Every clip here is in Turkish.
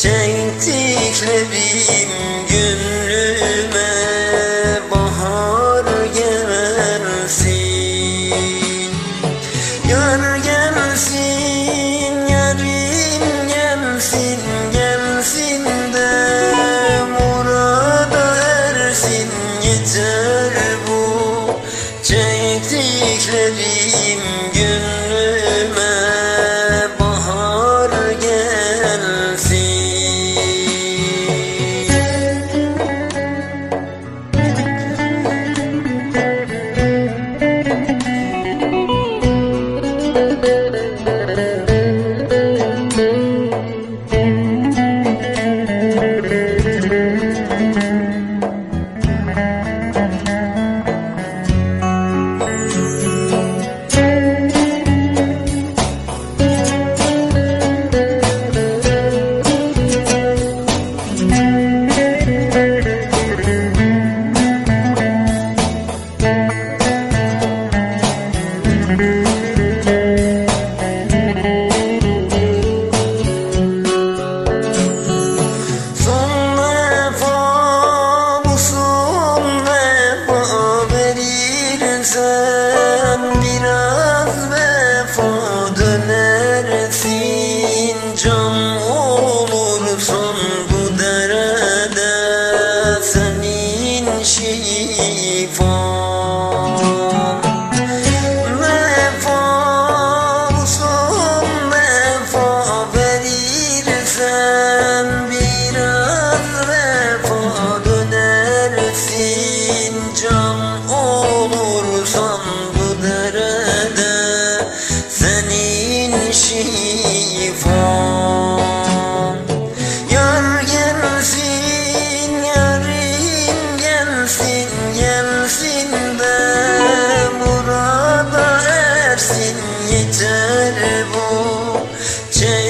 Çektiklerim gönlüme bahar gelsin. Yar gelsin, yarim gelsin, gelsin de Murada ersin. Yeter bu çektiklerim posso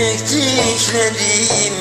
çektiklerim